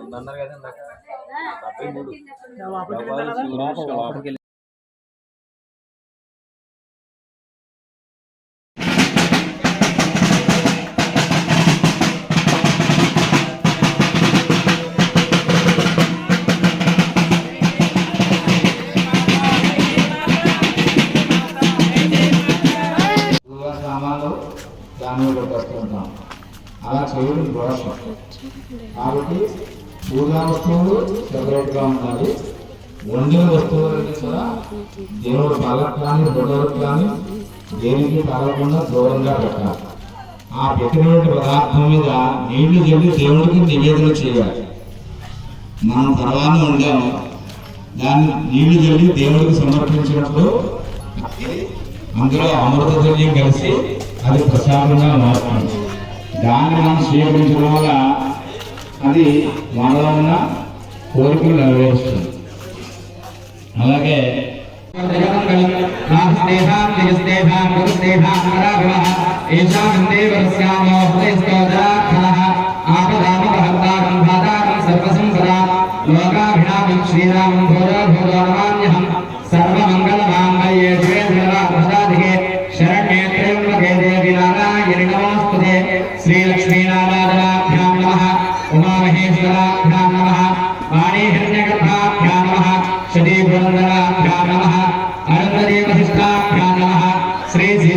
ఉందన్నారు కదా దేవుడి చేయడం దోషం కాబట్టి పూజా వస్తువులు సెపరేట్గా ఉండాలి. వండిన వస్తువులన్నీ కూడా దేవుడు పళ్ళకు కానీ కానీ దేనికి తగలకుండా దూరంగా పెట్టాలి. ఆ పెట్టినటువంటి పదార్థం మీద నీళ్ళు చెప్పి దేవుడికి నివేదన చేయాలి. మనం తర్వాత వండాము. దాన్ని నీళ్ళు చల్లి దేవుడికి సమర్పించినప్పుడు అందులో అమృత ద్రవ్యం కలిసి అది ప్రసాదంగా మారుతుంది. దాన్ని మనం స్వీకరించడం వల్ల అది మనలో ఉన్న కోరికలు నెరవేరుస్తుంది. అలాగే లోకాభిరామం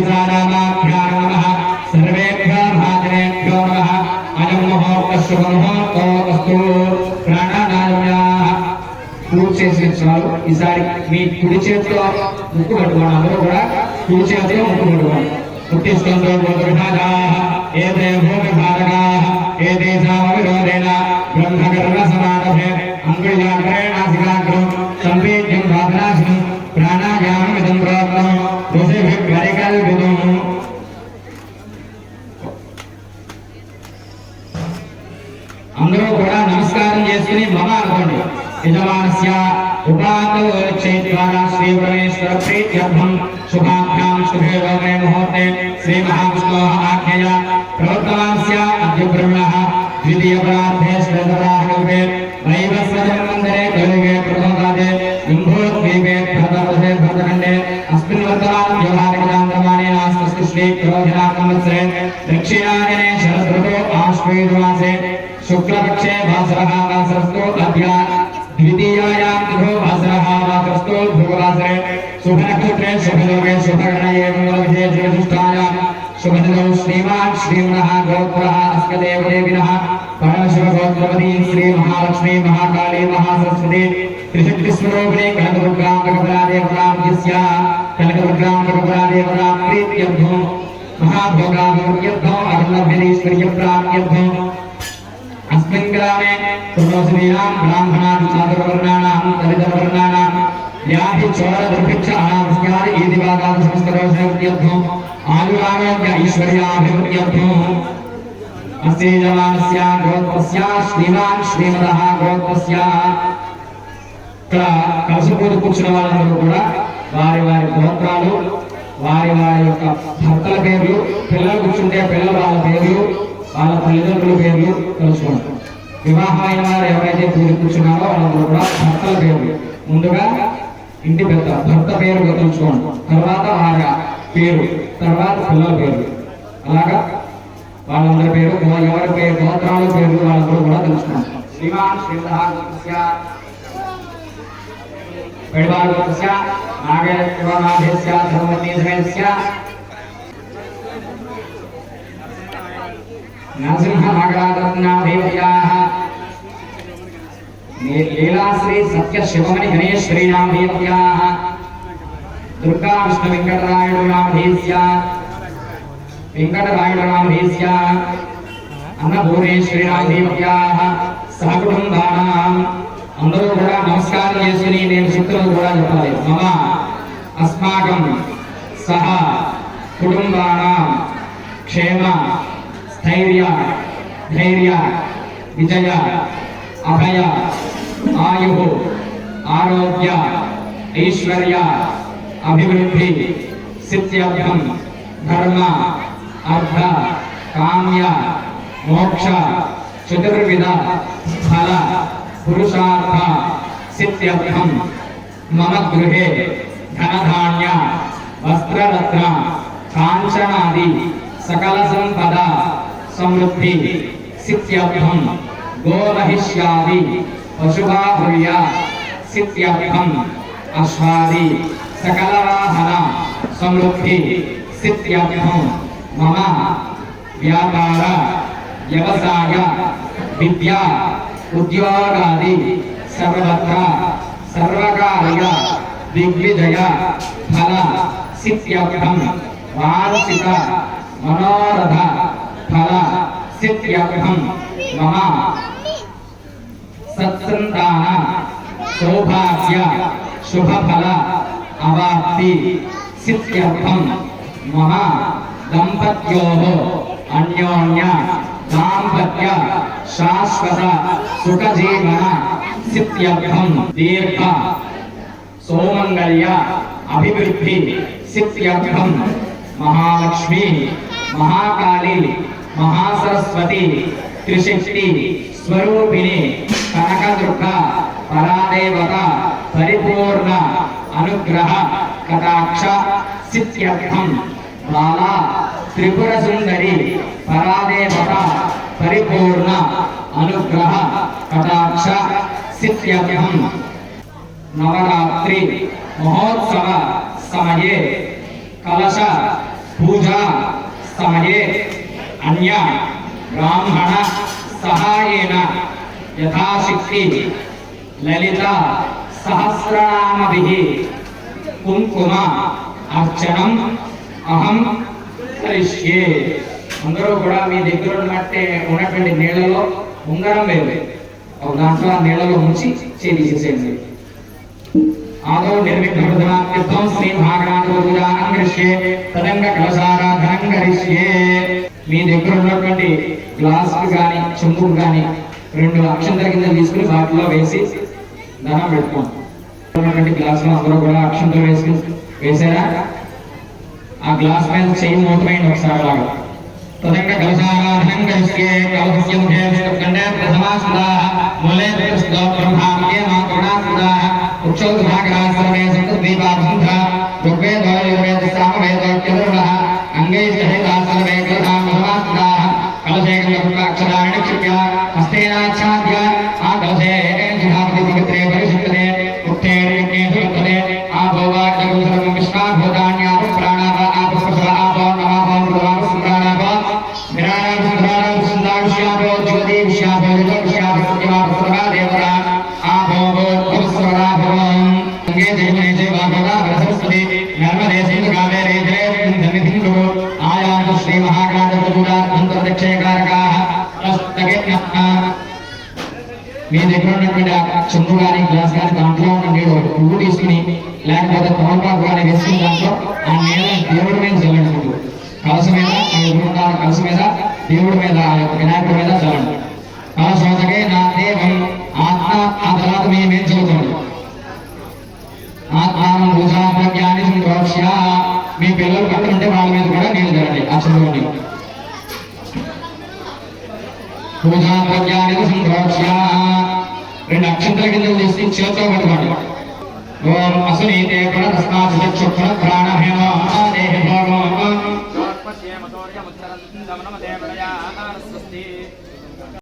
శ్రీ నమ నమః సర్వేభ్యో భాజనేభ్యో నమః. అయం మహోత్తస్సు మహోత్తోస్తు ప్రాణానామ్యాః. పూజ చేసిన చాలు ఈసారి మీ కుడి చేతిలో ముక్కు పట్టుకోండి అందరూ కూడా కుడి చేతిలో ముక్కు పట్టుకోండి పుట్టిస్కందో విభాగా అందరూ కూడా నమస్కారం చేసుకుని మమ అనుకోండి యజమానస్య ఉపాంతోక్షేద్వారా శ్రీ పరమేశ్వర ప్రీత్యర్థం శుభాభ్యాం శుభే లోకే ముహూర్తే శ్రీ మహావిష్ణో ఆఖ్యయ ప్రవర్తమానస్య అద్య బ్రహ్మణః ద్వితీయ పరార్థే శ్రేధరాహకల్పే వైవస్వజం మందిరే కలిగే ప్రథమపాదే కుంభోద్వీపే భరతవసే భరతఖండే అస్మిన్ వర్తమాన వ్యవహారికదాంతమానే నాస్తి శ్రీ క్రోధినా సంవత్సరే దక్షిణాయనే శరదృతో ఆశ్వేదమాసే शुक्लपक्षे भासरः वासरस्थो लभ्या द्वितीयायां दिवो भासरः वासरस्थो ध्रुववासरे शुभनक्षत्रे शुभलोके शुभगणये मूलविधे ज्योतिष्ठायां शुभदिनौ श्रीमान् श्रीमनः गोत्रः अस्मदेवदेविनः श्रीमहालक्ष्मी महाकाली महासरस्वती, त्रिशक्तिस्वरूपिणे कनकदुर्गां कनकपुरादेवतां यस्याः कनकदुर्गां प्रीत्यर्थो अस्मिन् ग्रामे पूर्वस्त्रीणां ब्राह्मणां चातुर्वर्णानां दलितवर्णानां व्याधि चोर दुर्भिक्ष अनावस्यादि ईदिवादाद संस्करोषयत्यर्थम् आयुरारोग्य ऐश्वर्याभिवृद्ध्यर्थम् अस्य यजमानस्य गोत्रस्य श्रीमान् श्रीमतः गोत्रस्य ఇక్కడ కలిసిపోతూ కూర్చున్న వాళ్ళందరూ కూడా వారి వారి గోత్రాలు వారి వారి యొక్క భర్తల పేర్లు పిల్లలు కూర్చుంటే పిల్లల వాళ్ళ పేర్లు వాళ్ళ తల్లిదండ్రుల పేర్లు తెలుసుకోండి వివాహమైన వారు ఎవరైతే పూజ కూర్చున్నారో వాళ్ళందరూ కూడా భర్తల పేరు ముందుగా ఇంటి పెద్ద భర్త పేరు గుర్తుంచుకోండి. తర్వాత వారి పేరు తర్వాత పిల్లల పేరు. అలాగా? వాళ్ళందరి పేరు ఎవరి పేరు గోత్రాల పేరు వాళ్ళందరూ కూడా తెలుసుకోండి శ్రీమాన్ శ్రీధ పెడబాగోత్స్య నాగేశ్వరనాథేశ్య ధర్మనీధేశ్య నరసింహనాగరారత్నాదేవ్యాः లీలాశ్రీ సత్యశివమణి గణేశ్వరీనామేత్యాः దుర్గా విష్ణు వెంకటరాయుడునామధీస్య వెంకటరాయుడునామధీస్య అన్నపూర్ణేశ్వరీనామధీప్యాः సహకుటుంబానాం అందరూ కూడా నమస్కారం చేసుకుని నేను శక్తులను కూడా చెప్పాలి. మమ అస్మాకం సహా కుటుంబానాం క్షేమ స్థైర్య ధైర్య విజయ అభయ ఆయు ఆరోగ్య ఐశ్వర్య అభివృద్ధి సిద్ధ్యర్థం ధర్మ అర్థ కామ్య మోక్ష చతుర్విధ ఫల పురుషార్థ సిద్ధ్యర్థం మమ గృహే ధనధాన్య వస్త్రరత్న కాంచనాది సకల సంపద समृद्धि सित्यभम गोरहिष्यादि पशुभा भूया सित्यर्थम अश्वादि सकलवाहना समृद्धि सित्यभम मम, व्यापार, व्यवसाय, विद्या, उद्योगादि, सर्वत्र, सर्वकार्य, दिग्विजय, फल सित्यभम वार्षिक मनोरथ स्थला सिद्ध्यर्थम महा सत्संतान सौभाग्य शुभ फल अवाप्ति सिद्ध्यर्थम महा दंपत्यो अन्योन्य दाम्पत्य शाश्वत सुख जीवन सिद्ध्यर्थम दीर्घ सौमंगल्य अभिवृद्धि सिद्ध्यर्थम महालक्ष्मी महाकाली మహాసరస్వతి త్రిశక్తి స్వరూపిణి కనకదుర్గ పరాదేవత పరిపూర్ణ అనుగ్రహ కటాక్ష సిద్ధ్యర్థం బాలా త్రిపుర సుందరి పరాదేవత పరిపూర్ణ అనుగ్రహ కటాక్ష సిద్ధ్యర్థం నవరాత్రి మహోత్సవ సమయే కలశ పూజా సమయే అన్య బ్రాహ్మణ సహాయేన యథాశక్తి లలిత సహస్రనామభి కుంకుమ అర్చనం అహం కరిష్యే. అందరూ కూడా మీ దగ్గర ఉన్నట్టే ఉన్నటువంటి నీళ్ళలో ఉంగరం వేరు ఒక దాంట్లో నీళ్ళలో ఉంచి చేసేసేయండి ఆదౌ నిర్విఘ్నమృతమాత్యుద్ధం శ్రీ మహాగణాధిపతిదానం కరిష్యే తదంగ కలశారాధనం కరిష్యే. మీ దగ్గర ఉన్నటువంటి గ్లాస్ కానీ చెంబు కానీ రెండు అక్షంతల కింద తీసుకుని వాటిలో వేసి ధనం పెట్టుకోండి. ఉన్నటువంటి గ్లాసులు అందరూ కూడా అక్షంతలు వేసుకుని వేసారా ఆ గ్లాస్ మీద చెయ్యి మూతమైంది ఒకసారి లాగా తదంగ కలశారాధనం కరిష్యే కలశస్యం కండే మూలే బ్రహ్మాండే ఋగ్వేద శ్రీ మహాగణాధిపతిగా మీ దగ్గర ఉన్నటువంటి ఆ చెంబు కానీ గ్లాస్ కానీ దాంట్లో ఉన్న నీడు పువ్వు తీసుకుని లేకపోతే తమలపాకు కానీ వేసుకుని దాంట్లో ఆ నీళ్ళని దేవుడి మీద చల్లండి ముందు కలస మీద మీ ఎదురున్న కలస మీద దేవుడి మీద ఆ యొక్క వినాయకుడి మీద చల్లండి కలశోదకే నా దేవం ఆత్మ ఆ తర్వాత మేమేం మీద చదువుతుంది ఆత్మానం భూషా ప్రజ్ఞాని సంతోష్య మీ పిల్లలు పక్కన ఉంటే వాళ్ళ మీద కూడా నీళ్ళు చల్లండి అసలు చెంబులోని పూజా రెండు అక్షంతల కింద చేసి చేతితో పట్టుకోండి. ఓం అసునీతే గుణ తస్మాత్ చక్షుక్షణ ప్రాణహేమ దేహ భోగం స్వస్తి